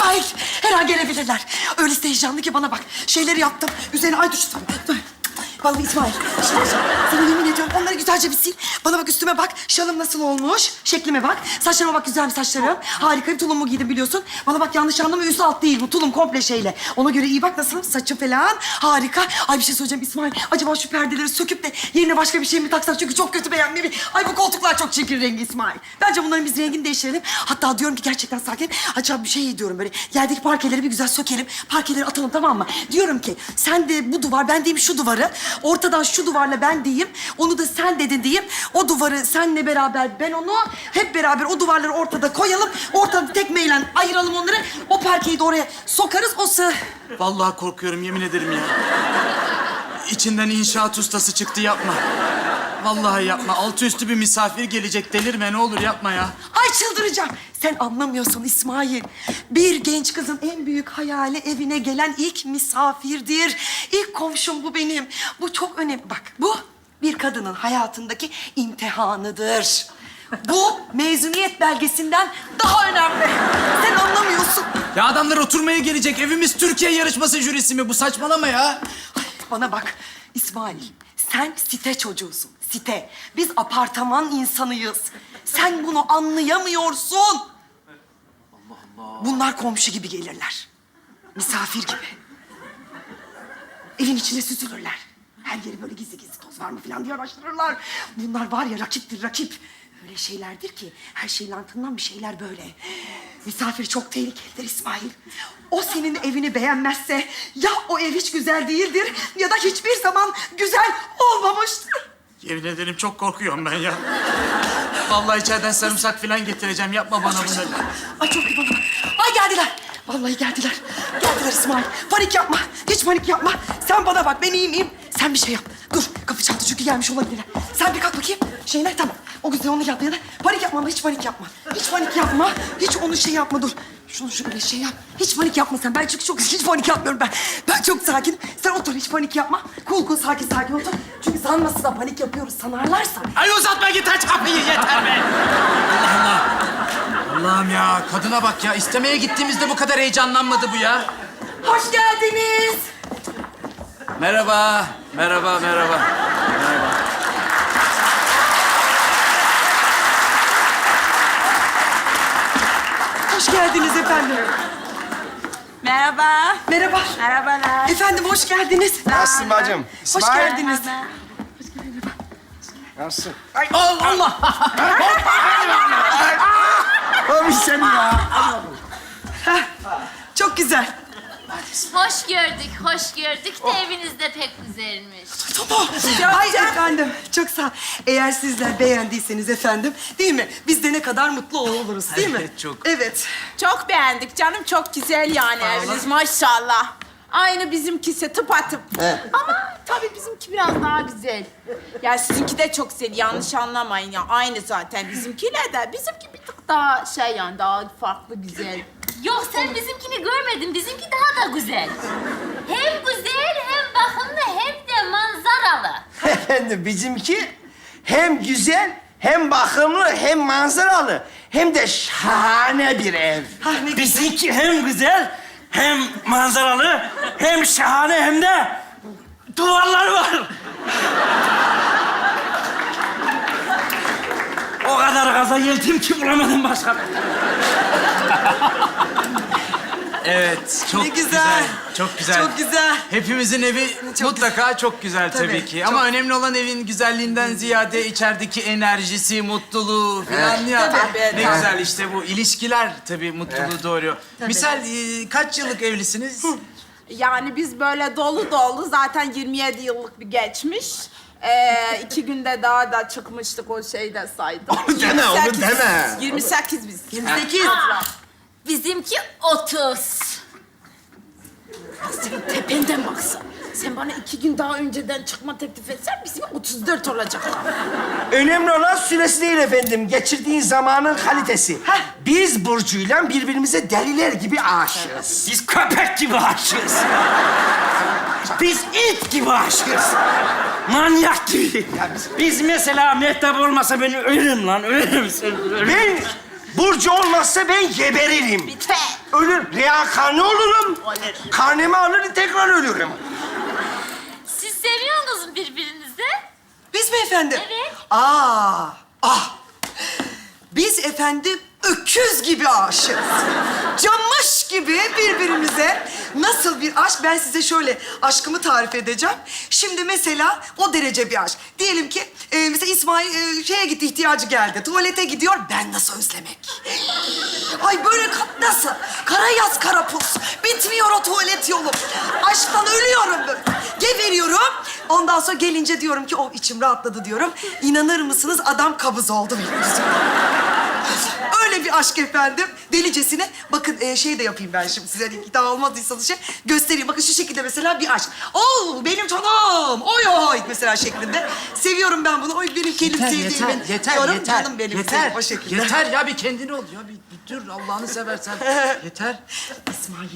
İsmail her an gelebilirler. Öylesi heyecanlı ki bana bak. Şeyleri yaptım. Üzerine ay düştü. Vallahi İsmail. Şimdi sana yemin ediyorum onları güzelce bir sil. Bana bak üstüme bak. Şalım nasıl olmuş? Şeklime bak. Saçlarıma bak güzel mi saçlarım? Harika bir tulumu giydim biliyorsun. Bana bak yanlış anlama üst alt değil bu tulum komple şeyle. Ona göre iyi bak nasılım saçım falan. Harika. Ay bir şey söyleyeceğim İsmail. Acaba şu perdeleri söküp de yerine başka bir şey mi taksak? Çünkü çok kötü beğenmiyorum. Ay bu koltuklar çok çirkin rengi İsmail. Bence bunların biz rengini değiştirelim. Hatta diyorum ki gerçekten sakin. Acaba bir şey diyorum böyle. Yerdeki parkeleri bir güzel sökelim. Parkeleri atalım tamam mı? Diyorum ki sen de bu duvar, ben diyeyim şu duvarı. Ortadan şu duvarla ben diyeyim. Onu da sen dedin diyeyim. O duvarı senle beraber ben onu hep beraber o duvarları ortada koyalım. Ortada tekmeyle ayıralım onları. O parkeyi de oraya sokarız. O sı... Vallahi korkuyorum yemin ederim ya. İçinden inşaat ustası çıktı yapma. Vallahi yapma. Altı üstü bir misafir gelecek delirme ne olur yapma ya. Ay çıldıracağım. Sen anlamıyorsun İsmail. Bir genç kızın en büyük hayali evine gelen ilk misafirdir. İlk komşum bu benim. Bu çok önemli. Bak bu bir kadının hayatındaki imtihanıdır. Bu mezuniyet belgesinden daha önemli. Sen anlamıyorsun. Ya adamlar oturmaya gelecek. Evimiz Türkiye yarışması jürisi mi? Bu saçmalama ya. Ay, bana bak İsmail. Sen site çocuğusun. Site. Biz apartman insanıyız. Sen bunu anlayamıyorsun. Bunlar komşu gibi gelirler. Misafir gibi. Evin içine süzülürler. Her yeri böyle gizli gizli toz var mı falan diye araştırırlar. Bunlar var ya rakiptir rakip. Öyle şeylerdir ki her şeyin altından bir şeyler böyle. Misafir çok tehlikelidir İsmail. O senin evini beğenmezse ya o ev hiç güzel değildir ya da hiçbir zaman güzel olmamıştır. Yemin ederim çok korkuyorum ben ya. Vallahi içeriden sarımsak falan getireceğim. Yapma bana bunları. Ay çok iyi bana. Ay geldiler. Vallahi geldiler. Geldiler İsmail. Panik yapma. Hiç panik yapma. Sen bana bak ben iyiyim iyiyim. Sen bir şey yap. Dur kapı çaldı çünkü gelmiş olabilirler. Sen bir kalk bakayım. Şeyler tamam. O güzel onu yap ya da panik yapma hiç panik yapma. Hiç panik yapma. Hiç onu şey yapma dur. Şunu şöyle şey yap. Hiç panik yapma sen. Ben çünkü çok hiç panik yapmıyorum ben. Ben çok sakinim. Sen otur hiç panik yapma. Cool cool sakin sakin otur. Çünkü sanmasın da panik yapıyoruz sanarlarsa. Ay uzatma git aç kapıyı yeter be. Allah Allah. Allah'ım ya kadına bak ya. İstemeye gittiğimizde bu kadar heyecanlanmadı bu ya. Hoş geldiniz. Merhaba, merhaba, merhaba. Hoş geldiniz efendim. Merhaba. Merhaba. Merhabalar. Efendim hoş geldiniz. Nasılsın bacım? Hoş İsmail. geldiniz. Nasılsın? Allah Allah. Abi sen ya. Çok güzel. Hoş gördük, hoş gördük de eviniz de pek güzelmiş. Ay efendim çok sağ ol. Eğer sizler beğendiyseniz efendim değil mi? Biz de ne kadar mutlu oluruz değil mi? Evet, çok. Evet. Çok beğendik canım. Çok güzel yani eviniz maşallah. Aynı bizimkisi tıpatıp. Ama tabii bizimki biraz daha güzel. Ya sizinki de çok güzel. Yanlış anlamayın ya. Aynı zaten bizimkiyle de. Bizimki bir tık daha şey yani daha farklı güzel. Yok sen bizimkini görmedin, bizimki daha da güzel. Hem güzel, hem bakımlı, hem de manzaralı. Efendim bizimki hem güzel, hem bakımlı, hem manzaralı, hem de şahane bir ev. Bizimki hem güzel, hem manzaralı, hem şahane, hem de duvarlar var. O kadar gaza geldim ki bulamadım başka. Evet, çok Ne güzel. güzel. Çok güzel. Çok güzel. Hepimizin evi Çok mutlaka çok güzel tabii, Tabii, ki. çok. Ama önemli olan evin güzelliğinden ziyade içerideki enerjisi, mutluluğu falan ya. Tabii, ne tabii. güzel işte bu. ilişkiler tabii mutluluğu doğuruyor. Misal e, kaç yıllık evlisiniz? Yani biz böyle dolu dolu zaten 27 yıllık bir geçmiş. Ee, iki günde daha da çıkmıştık o şeyde saydım. Onu deme, onu 28 deme. 28 biz. 28. Aa, bizimki 30. Senin tependen baksana. Sen bana iki gün daha önceden çıkma teklif etsen bizim 34 olacak. Önemli olan süresi değil efendim, geçirdiğin zamanın kalitesi. Biz Burcu'yla birbirimize deliler gibi aşığız. Biz köpek gibi aşığız. Biz it gibi aşığız. Manyak gibi. biz... mesela Mehtap olmasa ben ölürüm lan, ölürüm. Ben Burcu olmazsa ben geberirim. Bitme. Ölür. Reenkarne olurum. Karnemi alır tekrar ölürüm. Siz seviyor musunuz birbirinizi? Biz mi efendim? Evet. Aa, ah. Biz efendim öküz gibi aşığız. Camış gibi birbirimize. Nasıl bir aşk? Ben size şöyle aşkımı tarif edeceğim. Şimdi mesela o derece bir aşk. Diyelim ki e, mesela İsmail e, şeye gitti, ihtiyacı geldi. Tuvalete gidiyor. Ben nasıl özlemek? Ay böyle nasıl? Kara yaz kara pus. Bitmiyor o tuvalet yolu. Aşktan ölüyorum böyle. Geberiyorum. Ondan sonra gelince diyorum ki oh içim rahatladı diyorum. İnanır mısınız adam kabız oldu benim. Aşk efendim. Delicesine. Bakın e, şey de yapayım ben şimdi size. Hani ikna olmadıysanız şey göstereyim. Bakın şu şekilde mesela bir aşk. Oo benim canım. Oy oy mesela şeklinde. Seviyorum ben bunu. Oy benim kendim Yeter, sevdiğimi. yeter, yeter, diyorum. yeter. Canım benim yeter, sevdiğim o şekilde. yeter ya bir kendine ol ya. Bir, bir dur Allah'ını seversen. yeter. İsmail,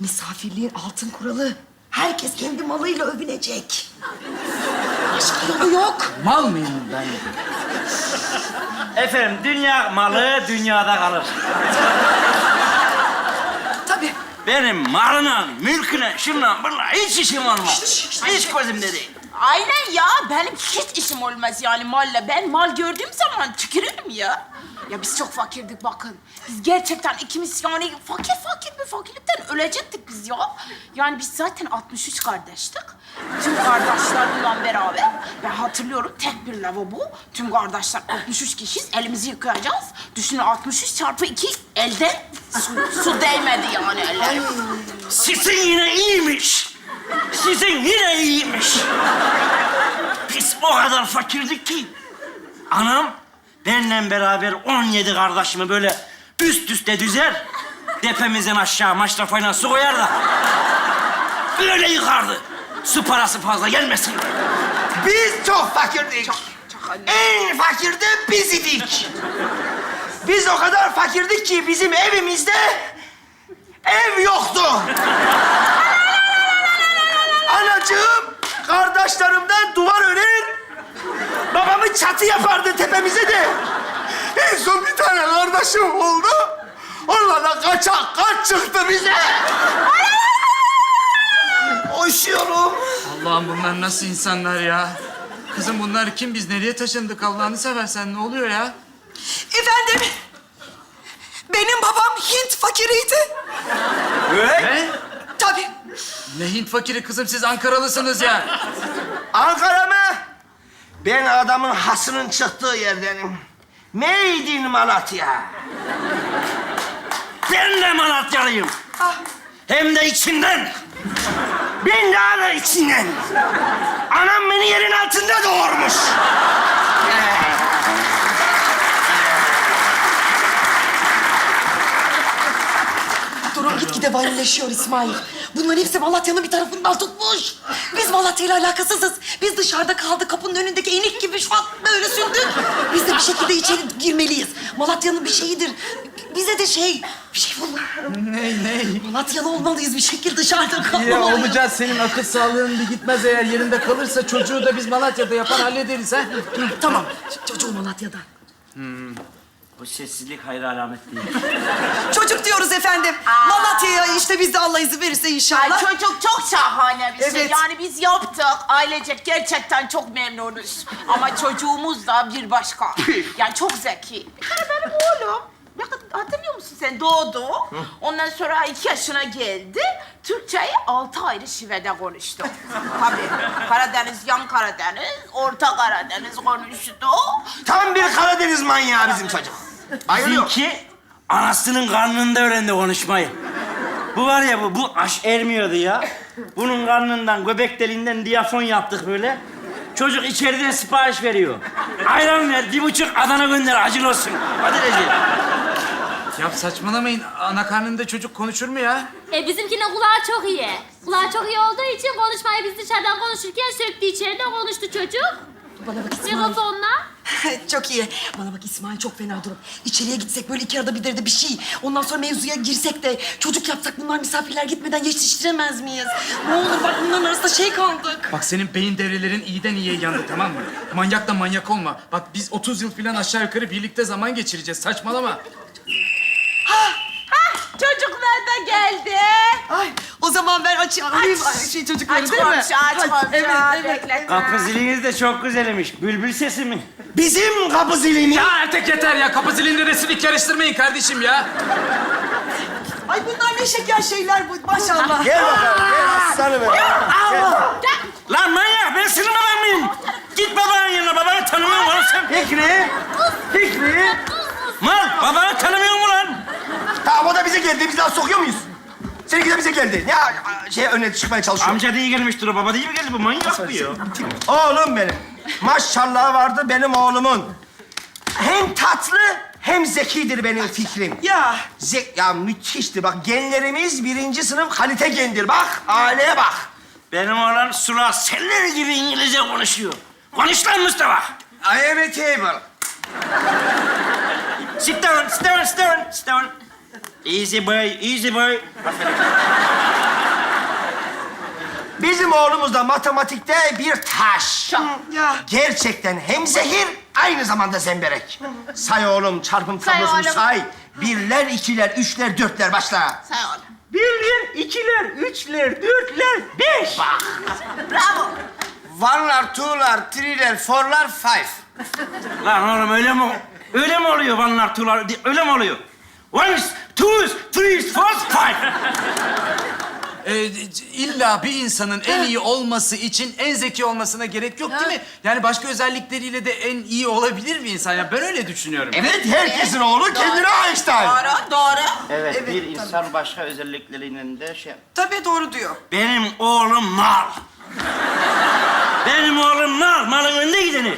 misafirliğin altın kuralı. Herkes kendi malıyla övünecek. Başka yolu yok. Mal mıyım ben? Efendim dünya malı dünyada kalır. Tabii. Benim malına, mülküne, şunla bununla hiç işim olmaz. Hiç gözümde değil. Aynen ya. Benim hiç işim olmaz yani malle. Ben mal gördüğüm zaman tükürürüm ya. Ya biz çok fakirdik bakın. Biz gerçekten ikimiz yani fakir fakir bir fakirlikten ölecektik biz ya. Yani biz zaten 63 kardeştik. Tüm kardeşlerimle beraber. Ben hatırlıyorum tek bir lavabo. Tüm kardeşler 63 kişiyiz. Elimizi yıkayacağız. Düşünün 63 çarpı 2 elden su, su değmedi yani ellerime. Sizin yine iyiymiş. Sizin yine iyiymiş. Biz o kadar fakirdik ki. Anam benimle beraber 17 kardeşimi böyle üst üste düzer. Depemizden aşağı maşrafayla su koyar da. Böyle yıkardı. Su parası fazla gelmesin. Biz çok fakirdik. En fakir de biz idik. Biz o kadar fakirdik ki bizim evimizde ev yoktu. Anacığım kardeşlerimden duvar örer, babamı çatı yapardı tepemize de. En son bir tane kardeşim oldu. Onunla da kaçak kaç çıktı bize. Koşuyorum. Allah'ım bunlar nasıl insanlar ya? Kızım bunlar kim? Biz nereye taşındık Allah'ını seversen ne oluyor ya? Efendim, benim babam Hint fakiriydi. Ne? Tabii. Ne Hint fakiri kızım siz Ankaralısınız ya. Ankara mı? Ben adamın hasının çıktığı yerdenim. Made in Malatya. Ben de Malatyalıyım. Hem de içinden. Ben daha da içinden. Anam beni yerin altında doğurmuş. Durum gitgide vahimleşiyor İsmail. Bunların hepsi Malatya'nın bir tarafından tutmuş. Biz Malatya'yla alakasızız. Biz dışarıda kaldık kapının önündeki enik gibi şu an böyle sündük. Biz de bir şekilde içeri girmeliyiz. Malatya'nın bir şeyidir. Bize de şey, bir şey bulun. Ne ne? Malatyalı olmalıyız bir şekilde dışarıda Ya kalmamalıyız. olacağız senin akıl sağlığın bir gitmez eğer yerinde kalırsa çocuğu da biz Malatya'da yapar hallederiz ha. Tamam, çocuğu Malatya'da. Bu sessizlik hayır alamet değil. Çocuk diyoruz efendim. Malatya'ya işte biz de Allah izin verirse Ay inşallah. çocuk çok şahane bir şey. Evet. Yani biz yaptık. Ailecek gerçekten çok memnunuz. Ama çocuğumuz da bir başka. Yani çok zeki. Bir kere benim oğlum. Ne kadar- Hatırlıyor musun sen? Doğdu. Ondan sonra iki yaşına geldi. Türkçeyi altı ayrı şivede konuştu. Tabii. Karadeniz, yan Karadeniz, Orta Karadeniz konuştu. Tam bir Karadeniz manyağı bizim çocuk. Bizimki anasının karnında öğrendi konuşmayı. Bu var ya bu, bu aş ermiyordu ya. Bunun karnından, göbek deliğinden diyafon yaptık böyle. Çocuk içeriden sipariş veriyor. Ayran ver, bir buçuk Adana gönder, acil olsun. Hadi Recep. Ya saçmalamayın. Ana karnında çocuk konuşur mu ya? E bizimkinin kulağı çok iyi. Kulağı çok iyi olduğu için konuşmayı biz dışarıdan konuşurken söktü içeride konuştu çocuk. Bana bak İsmail. Mikrofonla. çok iyi. Bana bak İsmail çok fena durum. İçeriye gitsek böyle iki arada bir derde bir şey. Ondan sonra mevzuya girsek de çocuk yapsak bunlar misafirler gitmeden yetiştiremez miyiz? Ne olur bak bunların arasında şey kaldık. Bak senin beyin devrelerin iyiden iyiye yandı tamam mı? Manyak da manyak olma. Bak biz 30 yıl falan aşağı yukarı birlikte zaman geçireceğiz. Saçmalama. Çocuklar da geldi. Ay o zaman ben aç alayım ay, şey çocukları Aç değil mi? komşu, aç komşu. Evet, evet. Bekle. Kapı ziliniz de çok güzelmiş. Bülbül sesi mi? Bizim kapı zilini. Ya artık yeter ya. Kapı zilinde karıştırmayın kardeşim ya. Ay bunlar ne şeker şeyler bu maşallah. Gel bakalım, gel aslanım. Lan manyak ben senin baban mıyım? Git babanın yanına babanı tanımıyor musun sen? Fikri, Fikri. Mal babanı tanımıyor mu lan? Tamam o da bize geldi. Biz daha sokuyor muyuz? Seninki de bize geldi. Ne şey öne çıkmaya çalışıyor. Amca diye gelmiştir o baba diye mi geldi bu manyak mı ya? Oğlum benim. Maşallah vardı benim oğlumun. Hem tatlı hem zekidir benim fikrim. Ya Zek ya müthişti bak genlerimiz birinci sınıf kalite gendir bak aileye bak. Benim oğlan sula seller gibi İngilizce konuşuyor. Konuş lan Mustafa. I am a table. Sit down, sit down, sit down, sit down. Easy boy, easy boy. Bizim oğlumuz da matematikte bir taş. ya Gerçekten hem zehir aynı zamanda zemberek. Say oğlum çarpım Say tablosunu oğlum. say. Birler, ikiler, üçler, dörtler başla. Say oğlum. Birler, ikiler, üçler, dörtler, beş. Bravo. One'lar, two'lar, three'ler, four'lar, five. Lan oğlum öyle mi? Öyle mi oluyor vanlar, tular? Öyle mi oluyor? Ones, twos, threes, fours, five. Ee, illa bir insanın en iyi olması için en zeki olmasına gerek yok değil mi? Yani başka özellikleriyle de en iyi olabilir bir insan. Ya ben öyle düşünüyorum. Evet, herkesin oğlu kendine Einstein. Doğru, doğru. Evet, Evet, bir tabii. insan başka özellikleriyle de şey... tabii doğru diyor. Benim oğlum mal. Benim oğlum mal, malın önde gideni.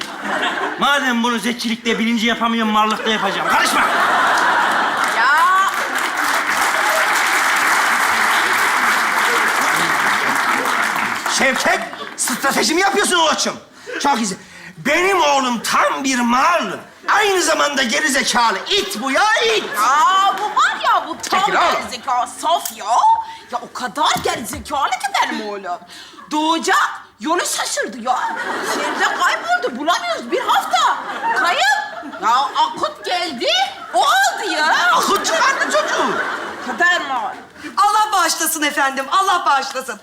Madem bunu zekilikte bilinci yapamıyorum, mallıkta yapacağım. Karışma. Ya Şevket, strateji mi yapıyorsun oğlum? Çok güzel. Benim oğlum tam bir mal. Aynı zamanda geri zekalı. İt bu ya, it. Aa bu var ya bu tam Çekil oğlum. gerizekalı saf ya. Ya o kadar gerizekalı ki benim oğlum. Doğacak yolu şaşırdı ya. Şehirde kayboldu bulamıyoruz bir hafta. Kayıp. Ya akut geldi o aldı ya. Akıl çıkardı çocuğu. Kader mal. Allah bağışlasın efendim, Allah bağışlasın.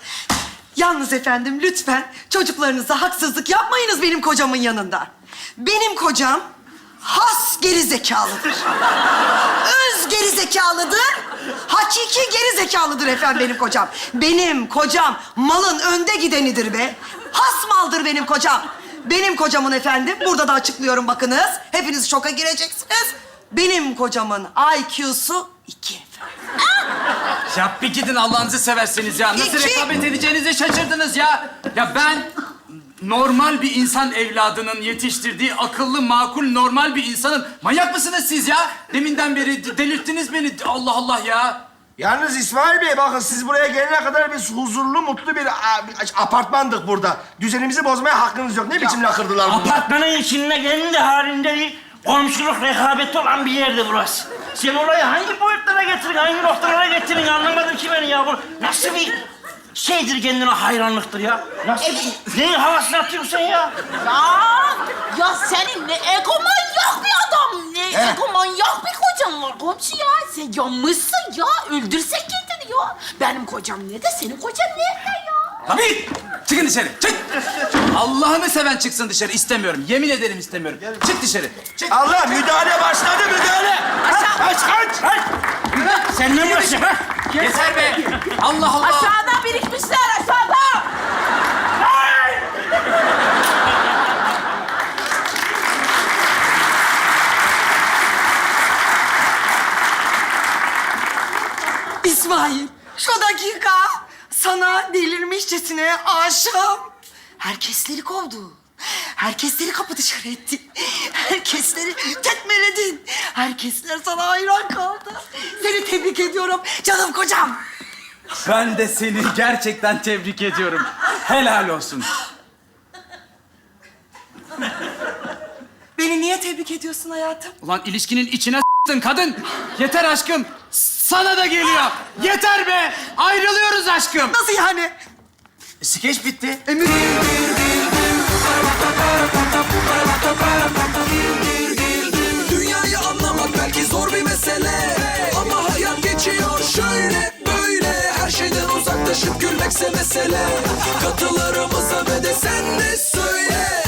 Yalnız efendim lütfen çocuklarınıza haksızlık yapmayınız benim kocamın yanında. Benim kocam has geri zekalıdır. Öz geri zekalıdır. Hakiki geri zekalıdır efendim benim kocam. Benim kocam malın önde gidenidir be. Has maldır benim kocam. Benim kocamın efendim, burada da açıklıyorum bakınız. Hepiniz şoka gireceksiniz. Benim kocamın IQ'su iki efendim. Ya bir gidin Allah'ınızı severseniz ya. Nasıl İki. rekabet edeceğinizi şaşırdınız ya. Ya ben normal bir insan evladının yetiştirdiği akıllı, makul, normal bir insanın... Manyak mısınız siz ya? Deminden beri de- delirttiniz beni. Allah Allah ya. Yalnız İsmail Bey bakın siz buraya gelene kadar biz huzurlu, mutlu bir, a- bir apartmandık burada. Düzenimizi bozmaya hakkınız yok. Ne biçim lakırdılar bunlar? Apartmanın içinde kendi halinde bir komşuluk rekabeti olan bir yerdi burası. Sen olayı hangi boyutlara getirin, hangi noktalara getirin anlamadım ki ben ya. Bu nasıl bir şeydir kendine hayranlıktır ya? Nasıl bir... Neyin havasını atıyorsun ya? Ya, ya senin ne egomanyak bir adam, ne He. egomanyak bir kocan var komşu ya. Sen yanmışsın ya, öldürsen kendini ya. Benim kocam nerede, senin kocan nerede ya? Tabii. Çıkın dışarı. Çık. Allah'ını seven çıksın dışarı. İstemiyorum. Yemin ederim istemiyorum. Çık dışarı. Çık. Allah müdahale başladı müdahale. Aşağı. Kaç kaç. Kaç! Senden başla. Yeter be. Allah Allah. Aşağıda birikmişler, aşağıda. İsmail, şu dakika sana delirmişçesine aşığım. Herkesleri kovdu. Herkesleri kapı dışarı etti. Herkesleri tekmeledin. Herkesler sana hayran kaldı. Seni tebrik ediyorum canım kocam. Ben de seni gerçekten tebrik ediyorum. Helal olsun. Beni niye tebrik ediyorsun hayatım? Ulan ilişkinin içine s**tın kadın. Yeter aşkım. Sana da geliyor. Yeter be aşkım. Nasıl yani? E, skeç bitti. E. Dünyayı anlamak belki zor bir mesele. Ama hayat geçiyor şöyle böyle. Her şeyden uzaklaşıp gülmekse mesele. Katılarımıza ve de sen de söyle.